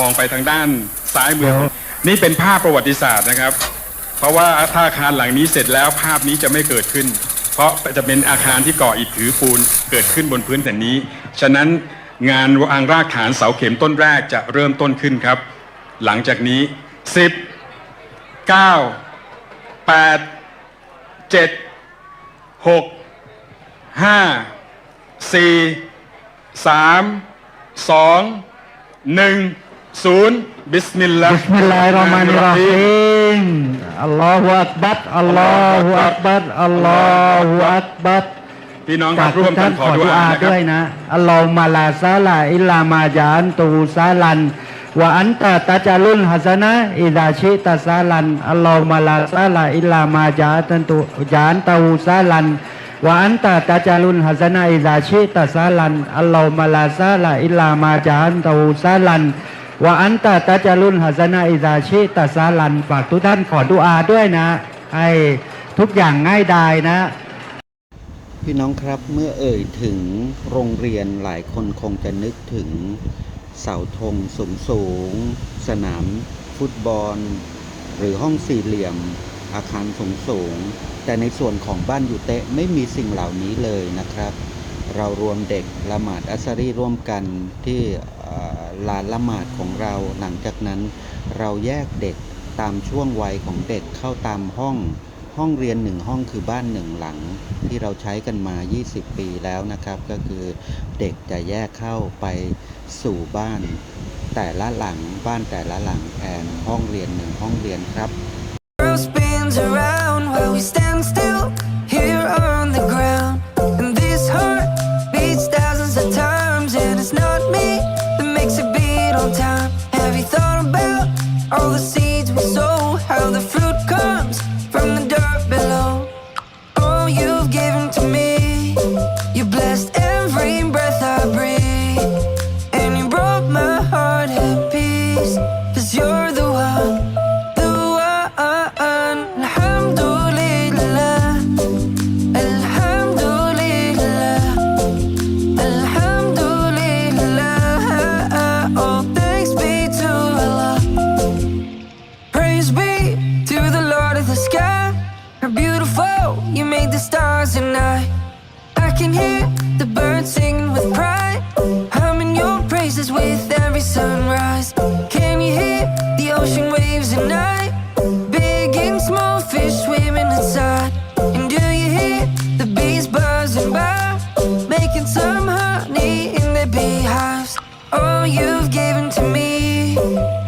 มองไปทางด้านซ้ายมือ นี่เป็นภาพประวัติศาสตร์นะครับ เพราะว่าถ้าอาคารหลังนี้เสร็จแล้วภาพนี้จะไม่เกิดขึ้น เพราะจะเป็นอาคารที่ก่ออิฐถือปูนเกิดขึ้นบนพื้นแผ่นนี้ ฉะนั้นงานวางรากฐานเสาเข็มต้นแรกจะเริ่มต้นขึ้นครับ หลังจากนี้ 10 9 8 7 6 ห้าสี่สามสองหนึ่งศูนย์บิสมิลลาห์ Bismillahirrahmanirrahim. Allahu Akbar, Allahu Akbar, Allahu Akbar. พี่น้องคฝารักบทุร่วกมกัท่านนขขออดุดุอาอานะคด้รัวยบนะอัลลอฮุมาลาซาลาอิลลามายานตูซาลันวะอันตะตะจารุนฮัสนะอิดาชิตาซาลันอัลลอฮุมาลาซาลาอิลลามายานตูยานตูซาลันวะอันตะตะจารุนฮัสนะอิดาชิตาซาลันอัลลอฮุมาลาซาลาอิลลามายานตูซาลัน วะอันตะตะจารุนฮัสนะอิดาชิตาซาลันฝากทุกท่านขอดุอาด้วยนะให้ทุกอย่างง่ายดายนะ พี่น้องครับเมื่อเอ่ยถึงโรงเรียนหลายคนคงจะนึกถึงเสาธงสูงสูง สนาม ฟุตบอล หรือห้องสี่เหลี่ยม อาคารสูงสูง แต่ในส่วนของบ้านยูเตะไม่มีสิ่งเหล่านี้เลยนะครับ เรารวมเด็กละหมาดอัสซารีร่วมกันที่ ลานละหมาดของเรา หลังจากนั้น เราแยกเด็กตามช่วงวัยของเด็กเข้าตามห้อง ห้องเรียนหนึ่งห้องคือบ้านหนึ่งหลัง ที่เราใช้กันมา 20 ปีแล้วนะครับ ก็คือเด็กจะแยกเข้าไปสู่บ้าน แต่ละหลังบ้านแต่ละหลังแทนห้องเรียนหนึ่งห้องเรียนครับ spins around while we stand still can hear the birds singing with pride. Humming your praises with every sunrise. Can you hear the ocean waves at night? Big and small fish swimming inside. And do you hear the bees buzzing by? Making some honey in their beehives. All you've given to me.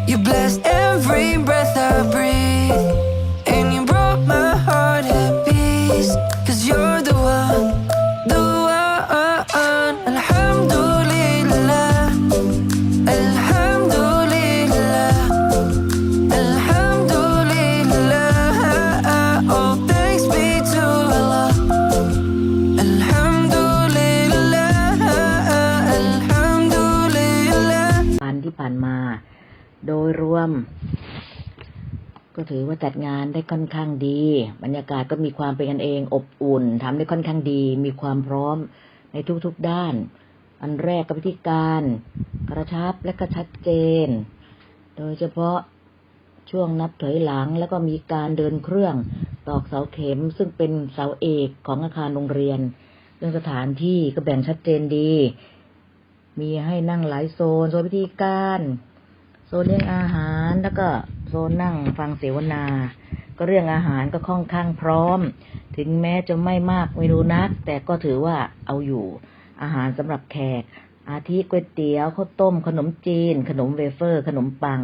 You blessed every breath I breathe. ผ่านมา โดยรวม ก็ถือว่าจัดงานได้ค่อนข้างดี บรรยากาศก็มีความเป็นกันเอง อบอุ่นทำได้ค่อนข้างดี มีความพร้อมในทุกๆด้าน อันแรกก็พิธีการ กระชับและก็ชัดเจน โดยเฉพาะช่วงนับถอยหลังแล้วก็มีการเดินเครื่องตอกเสาเข็มซึ่งเป็นเสาเอกของอาคารโรงเรียนเรื่องสถานที่ก็แบ่งชัดเจนดี มีให้นั่งหลายโซน โซนพิธีการ โซนเลี้ยงอาหารแล้วก็โซนนั่งฟังเสวนา ก็เรื่องอาหารก็ค่อนข้างพร้อม ถึงแม้จะไม่มากเมนูนัก แต่ก็ถือว่าเอาอยู่ อาหารสำหรับแขก อาทิก๋วยเตี๋ยวข้าวต้ม ขนมจีน ขนมเวเฟอร์ ขนมปัง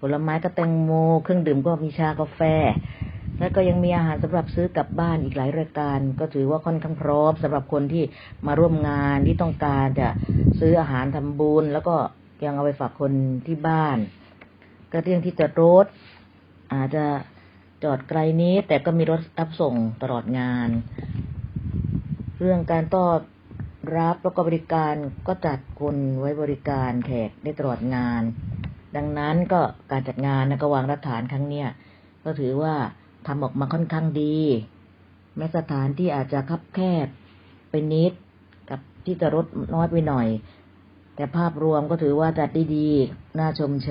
ผลไม้ก็แตงโม เครื่องดื่มก็มีชากาแฟ แล้วก็ยังมีอาหารสำหรับซื้อกลับบ้านอีกหลายรายการ ก็ถือว่าค่อนข้างพร้อมสำหรับคนที่มาร่วมงานที่ต้องการจะซื้ออาหารทำบุญแล้วก็ยังเอาไปฝากคนที่บ้าน ก็เรื่องที่จอดรถ อาจจะจอดไกลนี้แต่ก็มีรถรับส่งตลอดงาน เรื่องการต้อนรับแล้วก็บริการก็จัดคนไว้บริการแขกได้ตลอดงาน ดังนั้นก็การจัดงานนะก็วางรากฐานครั้งเนี้ยก็ถือว่า ทำออกมาค่อนข้างดี แม้สถานที่อาจจะคับแคบไปนิดกับที่จะรถน้อยไปหน่อย แต่ภาพรวมก็ถือว่าจัดดีๆน่าชมเชย